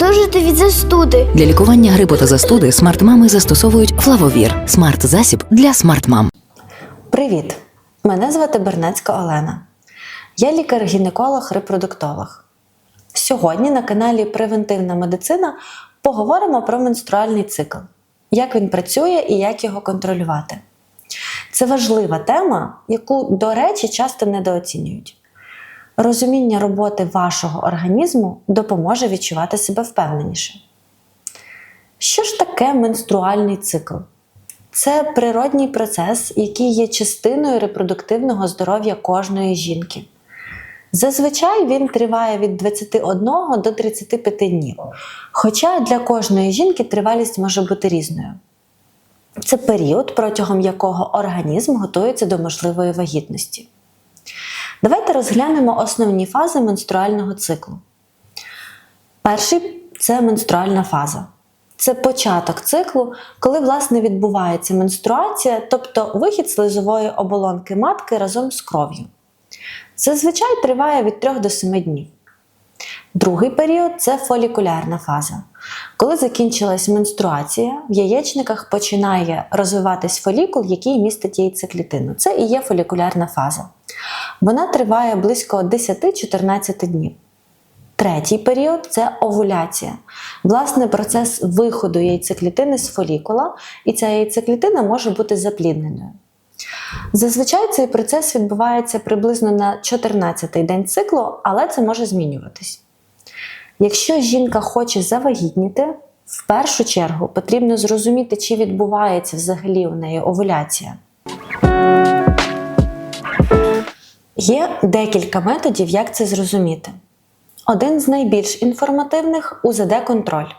одужати від застуди. Для лікування грипу та застуди смарт-мами застосовують Флавовір смарт-засіб для смарт-мам. Привіт! Мене звати Бернецька Олена. Я лікар-гінеколог-репродуктолог. Сьогодні на каналі Превентивна медицина поговоримо про менструальний цикл, як він працює і як його контролювати. Це важлива тема, яку, до речі, часто недооцінюють. Розуміння роботи вашого організму допоможе відчувати себе впевненіше. Що ж таке менструальний цикл? Це природній процес, який є частиною репродуктивного здоров'я кожної жінки. Зазвичай він триває від 21 до 35 днів, хоча для кожної жінки тривалість може бути різною. Це період, протягом якого організм готується до можливої вагітності. Давайте розглянемо основні фази менструального циклу. Перший це менструальна фаза. Це початок циклу, коли власне відбувається менструація, тобто вихід слизової оболонки матки разом з кров'ю. Зазвичай триває від 3 до 7 днів. Другий період це фолікулярна фаза. Коли закінчилась менструація, в яєчниках починає розвиватись фолікул, який містить яйцеклітину. Це і є фолікулярна фаза. Вона триває близько 10-14 днів. Третій період це овуляція. Власне, процес виходу яйцеклітини з фолікула, і ця яйцеклітина може бути заплідненою. Зазвичай цей процес відбувається приблизно на 14-й день циклу, але це може змінюватись. Якщо жінка хоче завагітніти, в першу чергу потрібно зрозуміти, чи відбувається взагалі у неї овуляція. Є декілька методів, як це зрозуміти. Один з найбільш інформативних УЗД-контроль,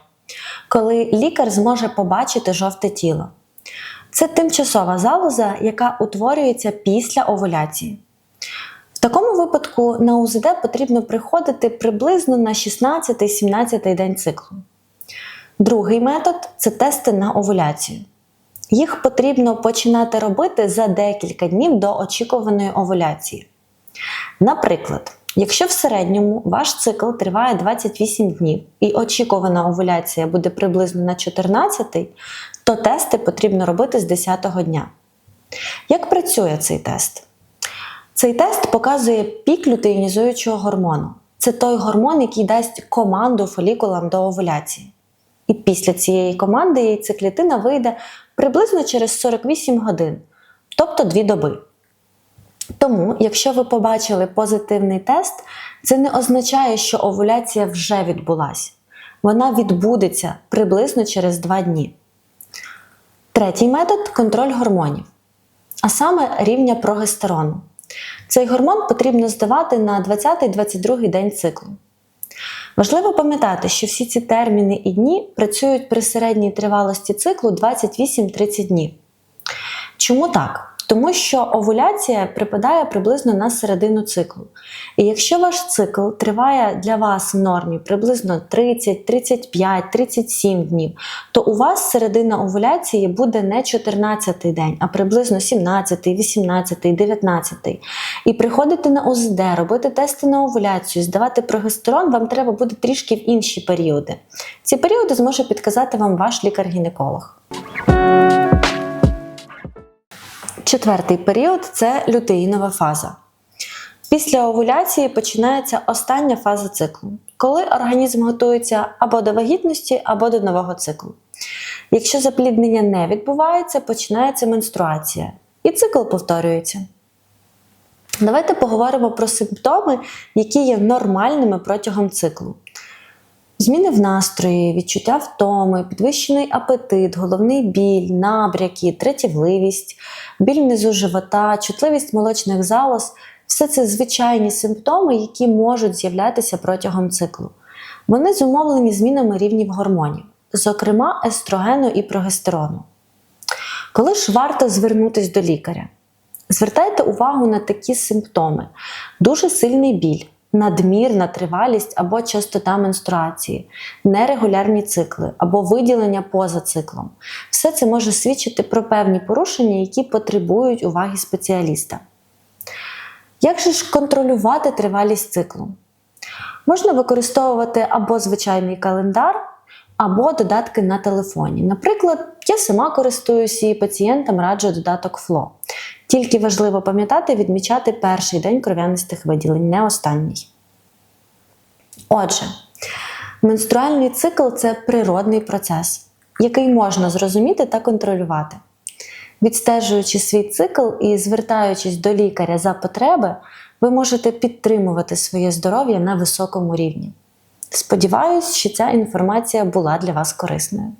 коли лікар зможе побачити жовте тіло. Це тимчасова залоза, яка утворюється після овуляції. В такому випадку на УЗД потрібно приходити приблизно на 16-17 день циклу. Другий метод це тести на овуляцію. Їх потрібно починати робити за декілька днів до очікуваної овуляції. Наприклад, якщо в середньому ваш цикл триває 28 днів і очікувана овуляція буде приблизно на 14, то тести потрібно робити з 10-го дня. Як працює цей тест? Цей тест показує пік лютеїнізуючого гормону. Це той гормон, який дасть команду фолікулам до овуляції. І після цієї команди яйцеклітина вийде приблизно через 48 годин, тобто 2 доби. Тому, якщо ви побачили позитивний тест, це не означає, що овуляція вже відбулася. Вона відбудеться приблизно через 2 дні. Третій метод контроль гормонів, а саме рівня прогестерону. Цей гормон потрібно здавати на 20-22 день циклу. Важливо пам'ятати, що всі ці терміни і дні працюють при середній тривалості циклу 28-30 днів. Чому так? Тому що овуляція припадає приблизно на середину циклу. І якщо ваш цикл триває для вас в нормі приблизно 30, 35, 37 днів, то у вас середина овуляції буде не 14-й день, а приблизно 17, 18, 19. І приходити на ОЗД, робити тести на овуляцію, здавати прогестерон вам треба буде трішки в інші періоди. Ці періоди зможе підказати вам ваш лікар-гінеколог. Четвертий період це лютеїнова фаза. Після овуляції починається остання фаза циклу, коли організм готується або до вагітності, або до нового циклу. Якщо запліднення не відбувається, починається менструація, і цикл повторюється. Давайте поговоримо про симптоми, які є нормальними протягом циклу. Зміни в настрої, відчуття втоми, підвищений апетит, головний біль, набряки, третівливість, біль внизу живота, чутливість молочних залоз все це звичайні симптоми, які можуть з'являтися протягом циклу. Вони зумовлені змінами рівнів гормонів, зокрема естрогену і прогестерону. Коли ж варто звернутися до лікаря? Звертайте увагу на такі симптоми: дуже сильний біль, надмірна тривалість або частота менструації, нерегулярні цикли або виділення поза циклом. Все це може свідчити про певні порушення, які потребують уваги спеціаліста. Як же ж контролювати тривалість циклу? Можна використовувати або звичайний календар, або додатки на телефоні. Наприклад, я сама користуюся і пацієнтам раджу додаток Flow. Тільки важливо пам'ятати відмічати перший день кров'янистих виділень, не останній. Отже, менструальний цикл це природний процес, який можна зрозуміти та контролювати. Відстежуючи свій цикл і звертаючись до лікаря за потреби, ви можете підтримувати своє здоров'я на високому рівні. Сподіваюсь, що ця інформація була для вас корисною.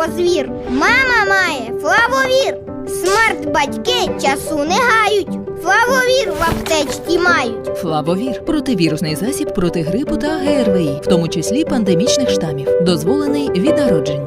Грепозвір. Мама має флавовір. Смарт батьки часу не гають. Флавовір в аптечці мають. Флавовір противірусний засіб проти грипу та ГРВІ, в тому числі пандемічних штамів, дозволений від народження.